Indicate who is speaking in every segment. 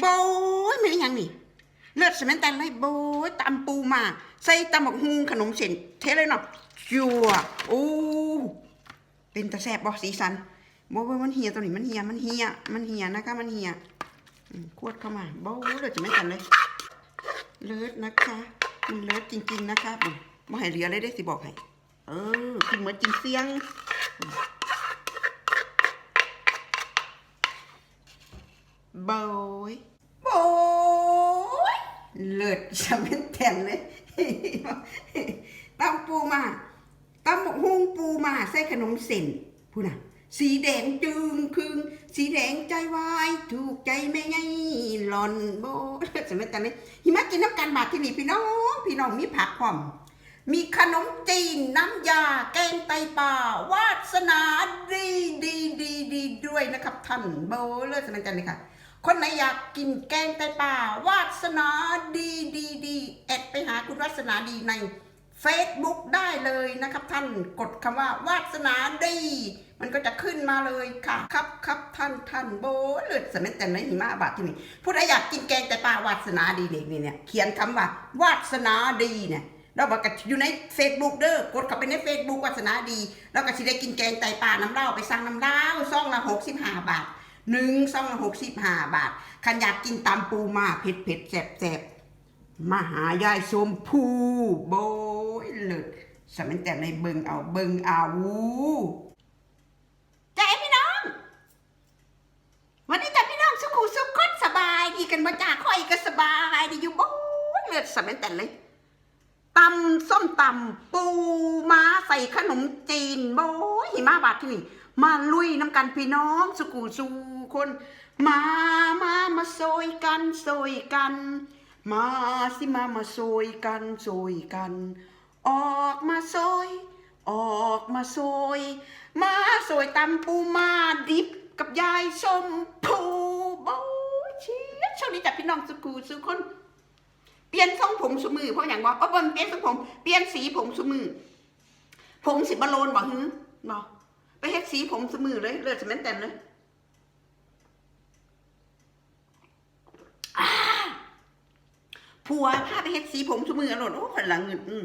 Speaker 1: โบยไม่ได้ยังนี่ เลือดสมันแตนเลยโบยตำปูมา ใส่ตำบักฮุงขนมเส้นเทเลยเนาะจัวโอ้เป็นตะแซบบ่สีสันบบมันเหียตัวนี้มันเหียมันเหียมันเหียนะคะมันเหียขวดเข้ามาโบยเลือดสมันแตนเลย เลือดนะคะมันเลือดจริง ๆ นะคะบ่ให้เหลือเลยได้สิบอกให้ เออคือเหมือนกินเสียง โบยโบยเลิศสำเป็นแทนเลยตำปูมาตำหมกฮุงปูมาใส่ขนมเส้นพูน่ะสีแดงจึงคึงสีแดงใจวายถูกใจแม่ไงหลอนโบเลิศสำเป็นแทนเลยหิมะกินน้ำกันบาดที่นี่พี่น้อง พี่น้องมีผักพร้อม มีขนมจีนน้ำยา แกงไตปลาวาสนาดีดีดีดีด้วยนะครับท่านโบเลิศสำเป็นแทนเลยค่ะ คนไหนอยากกินแกงไตปลาวาสนาดีดีดีแอดไปหาคุณวาสนาดีใน Facebook ได้เลยนะครับท่านกดคำว่าวาสนาดี มันก็จะขึ้นมาเลยค่ะ ครับครับท่านท่านโบเลือดสมัยแต่ในหิมะบาทที่นี่ผู้ใดอยากกินแกงไตปลาวาสนาดีเด็กนี่เนี่ยเขียนคำว่าวาสนาดีเนี่ยแล้วบอกกันอยู่ใน Facebook เด้อกดเข้าไปใน Facebook วาสนาดี แล้วก็สิได้กินแกงไตปลาน้ำเล่าไปสั่งน้ำเล่าซองละหกสิบห้าบาท หนึ่งซองหกสิบห้าบาทขันอยากกินตำปูมาเผ็ดเผ็ดแสบแสบมาหายายชมพูโบยเลิศสมัยแต่ในเบิงเอาเบิงเอาใจพี่น้อง วันนี้แต่พี่น้องสุขุสุขคนสบายดีกันมาจากคอยก็สบายดีอยู่โบยเลิศสมัยแต่เลยตำส้มตำปูม้าใส่ขนมจีนโบย มะบาทที่นี่มาลุยน้ำกันพี่น้องสุกูสูคน มามามาโซยกันโซยกัน มาสิมามาโซยกันโซยกัน ออกมาโซยออกมาโซยมาโซยตำปูมาดิบกับยายชมพูโบเชียช่วงนี้จับพี่น้องสุกูสุคน เปลี่ยนทรงผมสมือเพราะอย่างว่าเออบนเปลี่ยนทรงผมเปลี่ยนสีผมสมือผมสิบโลนบอกฮึบอก ไปเฮ็ดสีผมสมือเลย เลือดสมันเต็มเลยผัวพาไปเฮ็ดสีผมสมืออร่อยโอ้คนหลังเงินอืม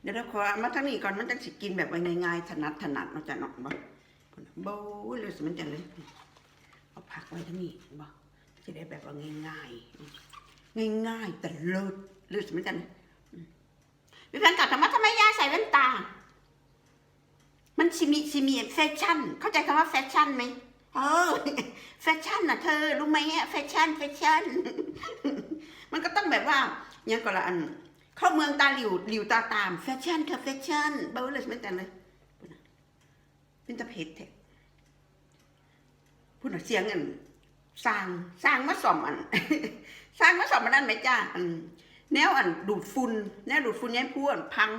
Speaker 1: เดี๋ยวเราขอมาทั้งนี้ก่อนมันจะสิกินแบบง่ายๆถนัดถนัดเนาะจ้ะเนาะบ่โบ้เลือดสมันเต็มเลยเอาผักไว้ทั้งนี้บ่จะได้แบบว่าง่ายๆง่ายๆแต่เลิศเลือดสมันเต็มเลยอืมพี่แฟนกลับทำไมทำไมยายใส่แว่นตา มันสิมีสิมีแฟชั่น เข้าใจคำว่าแฟชั่นไหมเออแฟชั่นน่ะเธอรู้ไหมอะแฟชั่นแฟชั่น มันก็ต้องแบบว่าอย่างก่อนละอัน เข้าเมืองตาหลิวหลิวตาตามแฟชั่นค่ะแฟชั่นเบาเลยไม่แต่เลยเป็นตะเพ็ดแท้พูดหน่อยเสียงอันสร้างสร้างมาสอมอันสร้างมาสอมมันนั่นไหมจ้าอันแนวอันดูดฝุ่นแนวดูดฝุ่นแนวพูอันพัง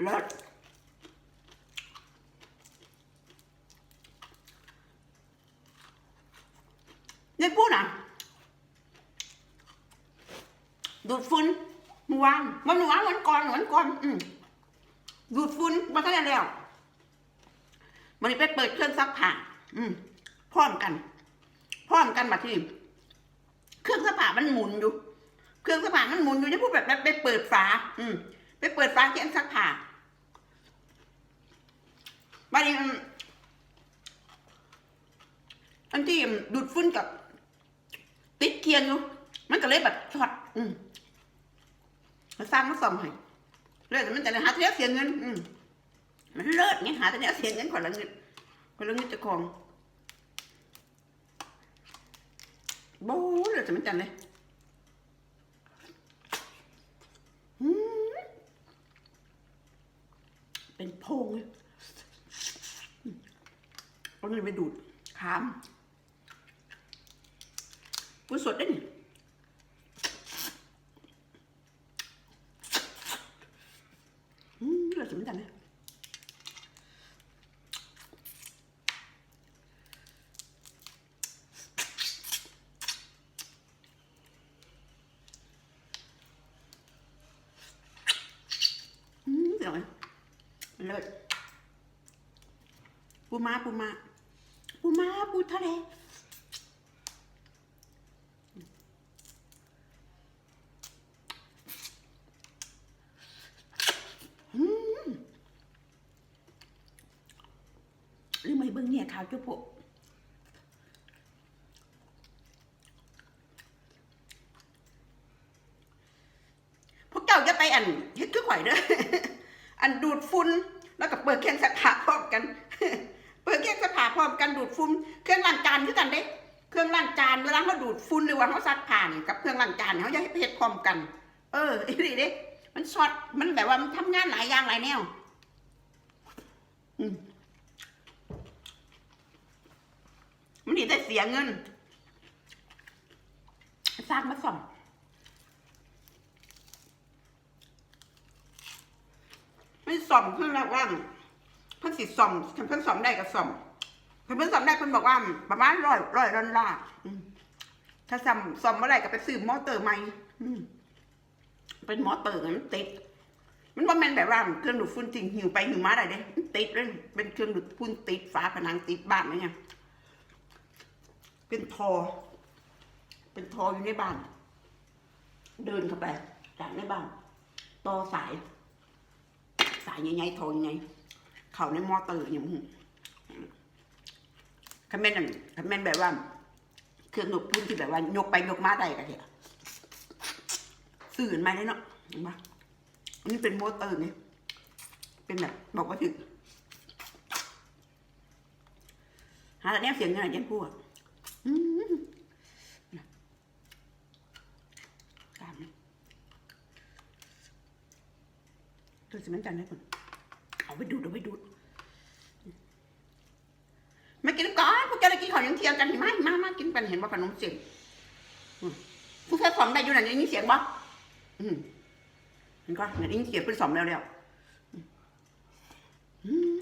Speaker 1: เลิศเนี่ยพูดนะดูดฝุ่นเมื่อวานวันเมื่อวานวันก่อนวันก่อน อืมดูดฝุ่นมาตั้งแต่แล้ววันนี้ไปเปิดเครื่องซักผ้าอืมพร้อมกัน พร้อมกันมาที่เครื่องซักผ้ามันหมุนอยู่ เครื่องซักผ้ามันหมุนอยู่เนี่พูดแบบนั้นไปเปิดฝา อืม ไปเปิดฝาเครื่องซักผ้าบัดนี้มันอันที่ดูดฝุ่นกับ ติดเคียงอยู่ มันก็เลยแบบช็อตอืมมันสร้างมาซ่อมให้เลยแต่มันจะหาแต่เนี้ยเสียเงิน อืมมันเลิศไงหาแต่เนี้ยเสียเงินคนละเงินคนละเงินจะของโบ้เลยแต่มันจันเลยอืม เป็นโพงเลยเอาเงินไปดูดขามกูสดได้นี่อืมเราจะไม่ทันเลยอืมเดี๋ยวนะเลิศ ปู มาปูมาปูมาปูทะเลอืมหรือไม่เบิ่งเนี่ยขาวจุ๊บปุ๊พวกเจ้าจะไปอันเฮ็ดคือข่อยเด้ออันดูดฝุ่นแล้วก็เปิดเครื่องซักผ้าพร้อมกัน สื้อผ้าพร้อมกันดูดฝุ่นเครื่องล้างจานคือกันเด้เครื่องล้างจานเวลาเขาดูดฝุ่นหรือว่าเขาซักผ้านี่กับเครื่องล้างจานเนี่ยเขาจะเฮ็ดพร้อมกัน เออไอ้นี่เด้มันช็อตมันแบบว่ามันทำงานหลายอย่างหลายแนวมันดีแต่เสียเงินสร้างมาส่อมไม่ส่อมเพิ่นแล้วว่าเพิ่นสิส่อมเพิ่นส่อมได้ก็ส่อม เพิ่นสอมได้เพิ่นบอกว่า ประมาณร้อยร้อยดอลลาร์ถ้าส่อมส่อมเมื่อไหร่ก็ไปซื้อมอเตอร์ใหม่เป็นมอเตอร์มันติด มันบ่แม่นแบบว่าเครื่องดูดฝุ่นจริงหิวไปหิวมาได้เด้นติดเลยเป็นเครื่องดูดฝุ่นติดฝาผนังติดบ้านไหมเนี่ยเป็นทอ เป็นทออยู่ในบ้าน เดินเข้าไปจากในบ้านต่อสาย สายใหญ่ๆโทนไงเขาในมอเตอร์อย่างมึง คอมเมนต์นั่นคอมเมนต์แบบว่า เครื่องหนุกพุ่นที่แบบว่ายกไปยกมาได้กันเถอะสื่อมาได้เนาะเห็นปะอันนี้เป็นโมเตอร์ไงเป็นแบบบอกว่าถึงหาแต่เนี้ยเสียงเงินยันพูดอืมตามนี้ตัวสิมันจันให้คนเอาไปดูดเอาไปดูดมากินก่อนพวกแกได้กินข้าว ยังเที่ยงกันเห็นไหมมามากินกันเห็นว่าขนมเสียงผู้ชายสอมได้อยู่ไหนได้ยินเสียงบ่อืมเห็นก็เนี่ยได้ยินเสียงเป็นสอมแล้วแล้วอืม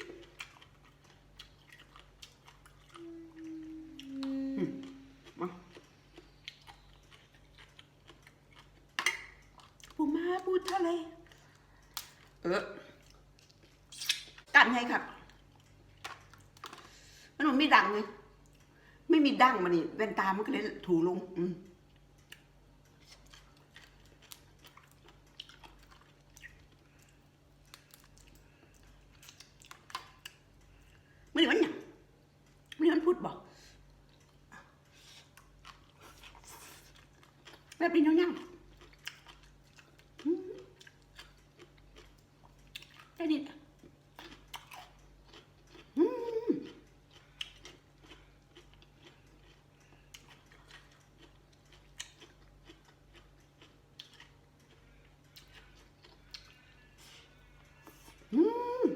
Speaker 1: มาปูมาปูทะเล เออกันไงครับ มันไม่ดังไง ไม่มีดั้งมันนี่แว่นตามันก็เลยถูลง อืมมันนี่มันหยังมันนี่มันพูดบอกแบบนี้เนาะยังอืมได้ดิอืมอืม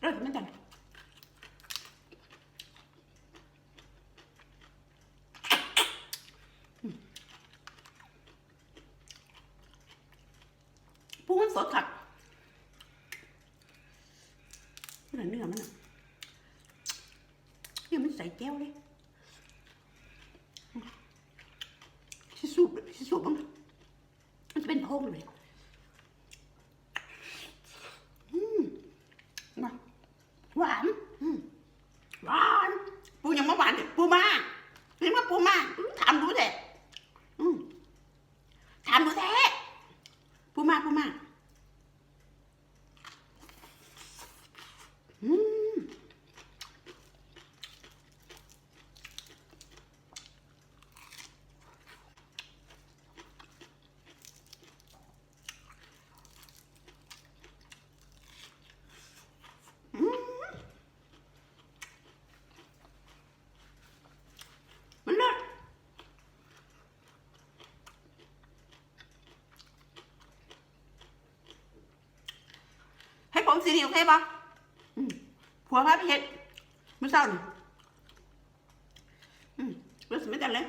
Speaker 1: เริ่มไม่กันปู มันสดค่ะเนื้อเนื้อมันอะเนี่ยมันใส่แก้วเลยชิสูบชิสูบมันมันจะเป็นพงเลยอืมมาหวานอืมหวานปูยังมาหวานเนี่ยปูมาเห็นว่าปูมาอืมถามดูแท้อืมถามดูแท้ปูมาปูมาอืมมันเลิศให้ผ มสีนี้โอเคปะอืมผัวพาไปเฮ็ดมือเช้านี่อืมรู้สึกไม่จันเลย